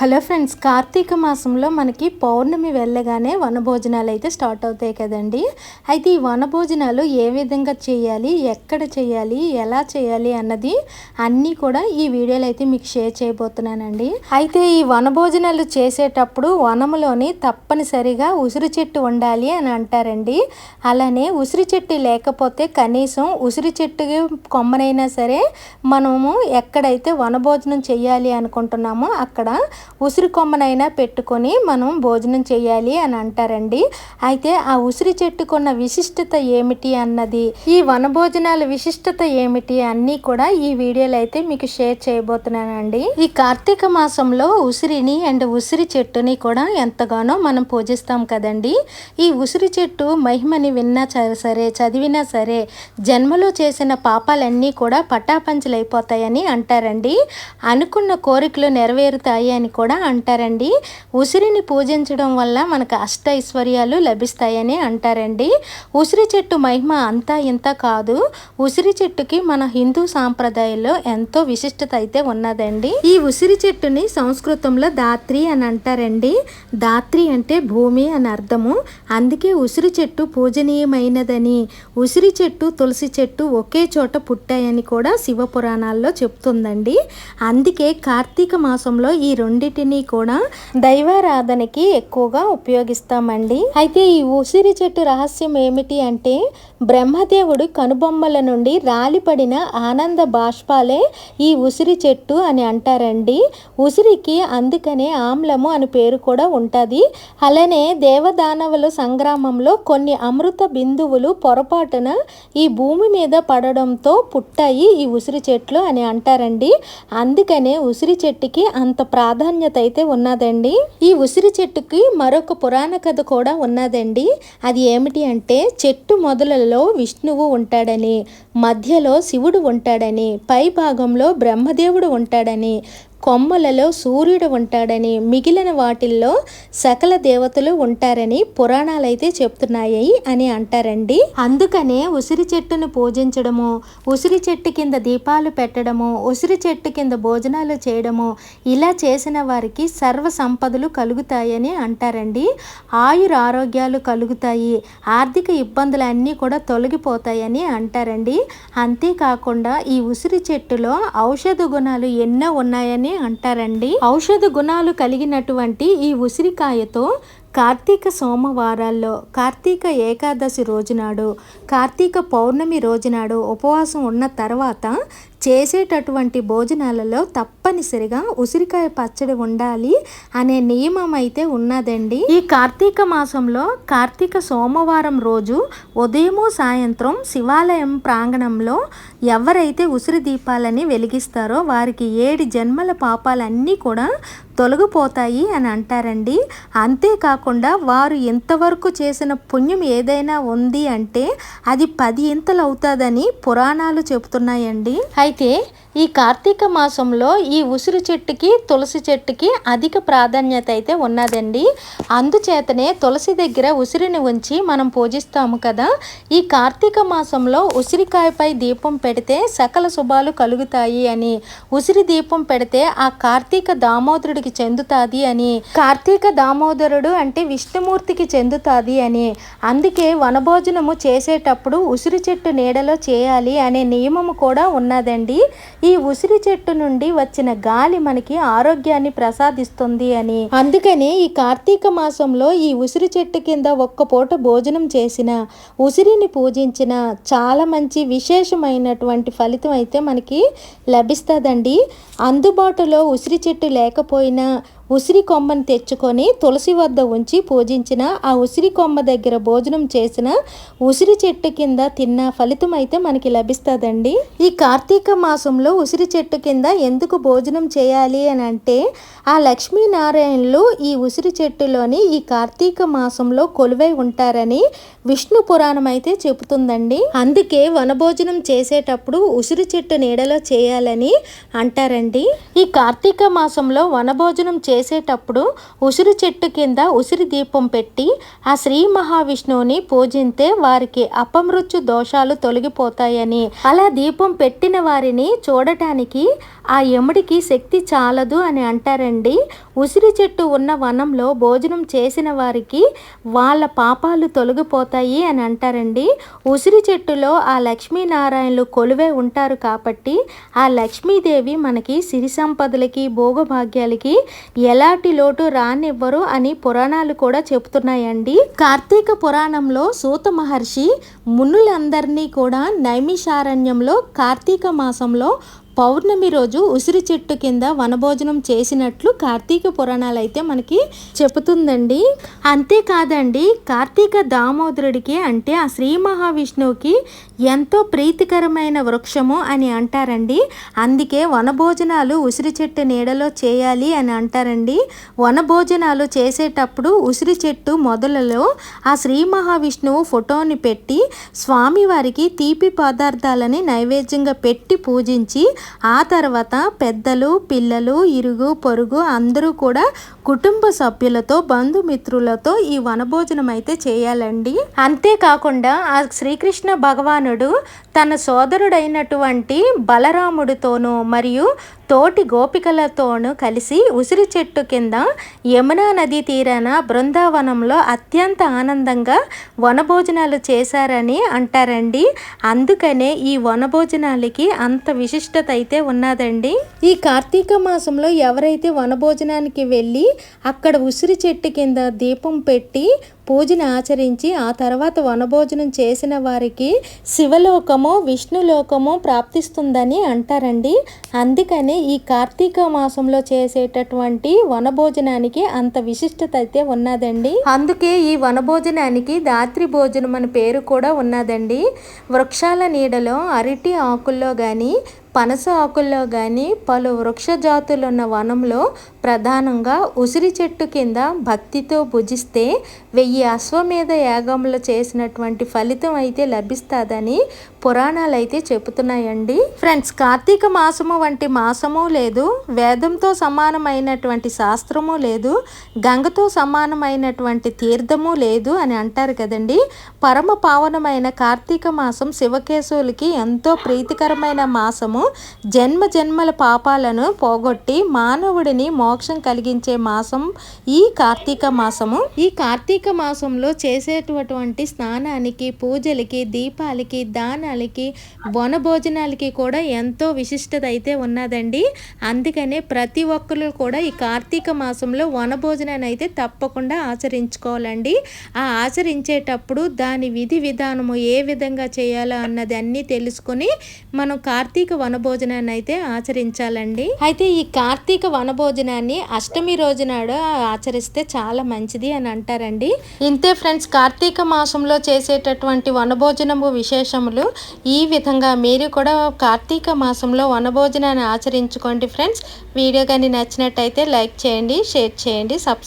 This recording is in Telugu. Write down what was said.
హలో ఫ్రెండ్స్ కార్తీక మాసంలో మనకి పౌర్ణమి వెళ్ళగానే వనభోజనాలు అయితే స్టార్ట్ అవుతాయి కదండి. అయితే ఈ వనభోజనాలు ఏ విధంగా చేయాలి ఎక్కడ చేయాలి ఎలా చేయాలి అన్నది అన్నీ కూడా ఈ వీడియోలో అయితే మీకు షేర్ చేయబోతున్నానండి. అయితే ఈ వనభోజనాలు చేసేటప్పుడు వనములోని తప్పనిసరిగా ఉసిరి చెట్టు ఉండాలి అని అంటారండి. అలానే ఉసిరి చెట్టు లేకపోతే కనీసం ఉసిరి చెట్టు కొమ్మనైనా సరే మనము ఎక్కడైతే వనభోజనం చేయాలి అనుకుంటున్నామో అక్కడ ఉసిరి కొమ్మనైనా పెట్టుకొని మనం భోజనం చేయాలి అని అంటారండి. అయితే ఆ ఉసిరి చెట్టుకున్న విశిష్టత ఏమిటి అన్నది ఈ వనభోజనాల విశిష్టత ఏమిటి అన్నీ కూడా ఈ వీడియోలో అయితే మీకు షేర్ చేయబోతున్నానండి. ఈ కార్తీక మాసంలో ఉసిరిని అండ్ ఉసిరి చెట్టుని కూడా ఎంతగానో మనం పూజిస్తాం కదండి. ఈ ఉసిరి చెట్టు మహిమని విన్నా సరే చదివినా సరే జన్మలో చేసిన పాపాలన్నీ కూడా పటాపంచలైపోతాయని అంటారండి. అనుకున్న కోరికలు నెరవేరుతాయి అని కూడా అంటారండి. ఉసిరిని పూజించడం వల్ల మనకు అష్ట ఐశ్వర్యాలు లభిస్తాయని అంటారండి. ఉసిరి చెట్టు మహిమ అంతా ఇంత కాదు. ఉసిరి చెట్టుకి మన హిందూ సాంప్రదాయంలో ఎంతో విశిష్టత అయితే ఉన్నదండి. ఈ ఉసిరి చెట్టుని సంస్కృతంలో దాత్రి అని అంటారండి. దాత్రి అంటే భూమి అని అర్థము. అందుకే ఉసిరి చెట్టు పూజనీయమైనదని. ఉసిరి చెట్టు తులసి చెట్టు ఒకే చోట పుట్టాయని కూడా శివ పురాణాల్లో చెప్తుందండి. అందుకే కార్తీక మాసంలో ఈ రెండు రెండింటినీ కూడా దైవారాధనకి ఎక్కువగా ఉపయోగిస్తామండి. అయితే ఈ ఉసిరి చెట్టు రహస్యం ఏమిటి అంటే బ్రహ్మదేవుడు కనుబొమ్మల నుండి రాలిపడిన ఆనంద బాష్పాలే ఈ ఉసిరి చెట్టు అని అంటారండి. ఉసిరికి అందుకనే ఆమ్లము అని పేరు కూడా ఉంటుంది. అలానే దేవదానవుల సంగ్రామంలో కొన్ని అమృత బిందువులు పొరపాటున ఈ భూమి మీద పడడంతో పుట్టాయి ఈ ఉసిరి చెట్లు అని అంటారండి. అందుకనే ఉసిరి చెట్టుకి అంత ప్రాధాన్యత అయితే ఉన్నదండి. ఈ ఉసిరి చెట్టుకి మరొక పురాణ కథ కూడా ఉన్నదండి. అది ఏమిటి అంటే చెట్టు మొదలలో విష్ణువు ఉంటాడని మధ్యలో శివుడు ఉంటాడని పై భాగంలో బ్రహ్మదేవుడు ఉంటాడని కొమ్మలలో సూర్యుడు ఉంటాడని మిగిలిన వాటిల్లో సకల దేవతలు ఉంటారని పురాణాలైతే చెప్తున్నాయి అని అంటారండి. అందుకనే ఉసిరి చెట్టును పూజించడము ఉసిరి చెట్టు కింద దీపాలు పెట్టడము ఉసిరి చెట్టు కింద భోజనాలు చేయడము ఇలా చేసిన వారికి సర్వ సంపదలు కలుగుతాయని అంటారండి. ఆయుర ఆరోగ్యాలు కలుగుతాయి ఆర్థిక ఇబ్బందులు అన్నీ కూడా తొలగిపోతాయని అంటారండి. అంతేకాకుండా ఈ ఉసిరి చెట్టులో ఔషధ గుణాలు ఎన్నో ఉన్నాయని అంటారండి. ఔషధ గుణాలు కలిగినటువంటి ఈ ఉసిరికాయతో కార్తీక సోమవారాల్లో కార్తీక ఏకాదశి రోజునాడు కార్తీక పౌర్ణమి రోజునాడు ఉపవాసం ఉన్న తర్వాత చేసేటటువంటి భోజనాలలో తప్పనిసరిగా ఉసిరికాయ పచ్చడి ఉండాలి అనే నియమం అయితే ఉన్నదండి. ఈ కార్తీక మాసంలో కార్తీక సోమవారం రోజు ఉదయము సాయంత్రం శివాలయం ప్రాంగణంలో ఎవరైతే ఉసిరి దీపాలని వెలిగిస్తారో వారికి ఏడు జన్మల పాపాలన్నీ కూడా తొలగిపోతాయి అని అంటారండి. అంతేకాకుండా వారు ఇంతవరకు చేసిన పుణ్యం ఏదైనా ఉంది అంటే అది పది ఇంతలు అవుతుందని పురాణాలు చెబుతున్నాయండి. అయితే ఈ కార్తీక మాసంలో ఈ ఉసిరి చెట్టుకి తులసి చెట్టుకి అధిక ప్రాధాన్యత అయితే ఉన్నదండి. అందుచేతనే తులసి దగ్గర ఉసిరిని ఉంచి మనం పూజిస్తాము కదా. ఈ కార్తీక మాసంలో ఉసిరికాయపై దీపం పెడితే సకల శుభాలు కలుగుతాయి అని ఉసిరి దీపం పెడితే ఆ కార్తీక దామోదరుడికి చెందుతాది అని కార్తీక దామోదరుడు అంటే విష్ణుమూర్తికి చెందుతాది అని అందుకే వనభోజనము చేసేటప్పుడు ఉసిరి చెట్టు నీడలో చేయాలి అనే నియమము కూడా ఉన్నదండి. ఈ ఈ ఉసిరి చెట్టు నుండి వచ్చిన గాలి మనకి ఆరోగ్యాన్ని ప్రసాదిస్తుంది అని. అందుకని ఈ కార్తీక మాసంలో ఈ ఉసిరి చెట్టు కింద ఒక్క పూట భోజనం చేసిన ఉసిరిని పూజించిన చాలా మంచి విశేషమైనటువంటి ఫలితం అయితే మనకి లభిస్తుందండి. అందుబాటులో ఉసిరి చెట్టు లేకపోయినా ఉసిరి కొమ్మను తెచ్చుకొని తులసి వద్ద ఉంచి పూజించిన ఆ ఉసిరి కొమ్మ దగ్గర భోజనం చేసిన ఉసిరి చెట్టు కింద తిన్న ఫలితం అయితే మనకి లభిస్తుందండి. ఈ కార్తీక మాసంలో ఉసిరి చెట్టు కింద ఎందుకు భోజనం చేయాలి అని అంటే ఆ లక్ష్మీనారాయణులు ఈ ఉసిరి చెట్టులోని ఈ కార్తీక మాసంలో కొలువై ఉంటారని విష్ణు పురాణం అయితే చెబుతుందండి. అందుకే వనభోజనం చేసేటప్పుడు ఉసిరి చెట్టు నీడలో చేయాలని అంటారండి. ఈ కార్తీక మాసంలో వనభోజనం చే చేసేటప్పుడు ఉసిరి చెట్టు కింద ఉసిరి దీపం పెట్టి ఆ శ్రీ మహావిష్ణువుని పూజింతే వారికి అపమృత్యు దోషాలు తొలగిపోతాయని. అలా దీపం పెట్టిన వారిని చూడటానికి ఆ యముడికి శక్తి చాలదు అని అంటారండి. ఉసిరి చెట్టు ఉన్న వనంలో భోజనం చేసిన వారికి వాళ్ళ పాపాలు తొలగిపోతాయి అని అంటారండి. ఉసిరి చెట్టులో ఆ లక్ష్మీనారాయణలు కొలువే ఉంటారు కాబట్టి ఆ లక్ష్మీదేవి మనకి సిరి సంపదలకి భోగభాగ్యాలకి ఎలాంటి లోటు రానివ్వరు అని పురాణాలు కూడా చెబుతున్నాయండి. కార్తీక పురాణంలో సూత మహర్షి మునులందరినీ కూడా నైమిషారణ్యంలో కార్తీక మాసంలో పౌర్ణమి రోజు ఉసిరి చెట్టు కింద వనభోజనం చేసినట్లు కార్తీక పురాణాలు అయితే మనకి చెబుతుందండి. అంతేకాదండి కార్తీక దామోదరుడికి అంటే ఆ శ్రీ మహావిష్ణువుకి ఎంతో ప్రీతికరమైన వృక్షము అని అంటారండి. అందుకే వనభోజనాలు ఉసిరి చెట్టు నీడలో చేయాలి అని అంటారండి. వనభోజనాలు చేసేటప్పుడు ఉసిరి చెట్టు మొదలలో ఆ శ్రీ మహావిష్ణువు ఫోటోని పెట్టి స్వామివారికి తీపి పదార్థాలని నైవేద్యంగా పెట్టి పూజించి ఆ తర్వాత పెద్దలు పిల్లలు ఇరుగు పొరుగు అందరూ కూడా కుటుంబ సభ్యులతో బంధుమిత్రులతో ఈ వనభోజనం అయితే చేయాలండి. అంతేకాకుండా ఆ శ్రీకృష్ణ భగవానుడు తన సోదరుడైనటువంటి బలరాముడితోనూ మరియు తోటి గోపికలతోనూ కలిసి ఉసిరి చెట్టు కింద యమునా నది తీరాన బృందావనంలో అత్యంత ఆనందంగా వనభోజనాలు చేశారని అంటారండి. అందుకనే ఈ వనభోజనాలకి అంత విశిష్టత అయితే ఉన్నదండి. ఈ కార్తీక మాసంలో ఎవరైతే వనభోజనానికి వెళ్ళి అక్కడ ఉసిరి చెట్టు కింద దీపం పెట్టి పూజను ఆచరించి ఆ తర్వాత వనభోజనం చేసిన వారికి శివలోకము విష్ణులోకము ప్రాప్తిస్తుందని అంటారండి. అందుకనే ఈ కార్తీక మాసంలో చేసేటటువంటి వనభోజనానికి అంత విశిష్టత అయితే ఉన్నదండి. అందుకే ఈ వనభోజనానికి దాత్రి భోజనం అనే పేరు కూడా ఉన్నదండి. వృక్షాల నీడలో అరటి ఆకుల్లో కానీ పనస ఆకుల్లో కానీ పలు వృక్ష జాతులున్న వనంలో ప్రధానంగా ఉసిరి చెట్టు కింద భక్తితో భుజిస్తే వెయ్యి అశ్వమేధ యాగంలో చేసినటువంటి ఫలితం అయితే లభిస్తుందని పురాణాలు అయితే చెబుతున్నాయండి. ఫ్రెండ్స్ కార్తీక మాసము వంటి మాసము లేదు. వేదంతో సమానమైనటువంటి శాస్త్రము లేదు. గంగతో సమానమైనటువంటి తీర్థము లేదు అని అంటారు కదండి. పరమ పావనమైన కార్తీక మాసం శివకేశవులకి ఎంతో ప్రీతికరమైన మాసము. జన్మ జన్మల పాపాలను పోగొట్టి మానవుడిని మోక్షం కలిగించే మాసం ఈ కార్తీక మాసము. ఈ కార్తీక మాసంలో చేసేటటువంటి స్నానానికి పూజలకి దీపాలకి వాళ్ళకి వన భోజనాలకి కూడా ఎంతో విశిష్టత అయితే ఉన్నదండి. అందుకనే ప్రతి ఒక్కరు కూడా ఈ కార్తీక మాసంలో వనభోజనాన్ని అయితే తప్పకుండా ఆచరించుకోవాలండి. ఆ ఆచరించేటప్పుడు దాని విధి విధానము ఏ విధంగా చేయాలో అన్నది అన్నీ తెలుసుకొని మనం కార్తీక వనభోజనాన్ని అయితే ఆచరించాలండి. అయితే ఈ కార్తీక వనభోజనాన్ని అష్టమి రోజు నాడు ఆచరిస్తే చాలా మంచిది అని అంటారండి. ఇంతే ఫ్రెండ్స్ కార్తీక మాసంలో చేసేటటువంటి వనభోజనము విశేషములు ఈ విధంగా మీరు కూడా కార్తీక మాసంలో వనభోజనాన్ని ఆచరించుకోండి ఫ్రెండ్స్. వీడియో కానీ నచ్చినట్టయితే లైక్ చేయండి షేర్ చేయండి సబ్స్క్రైబ్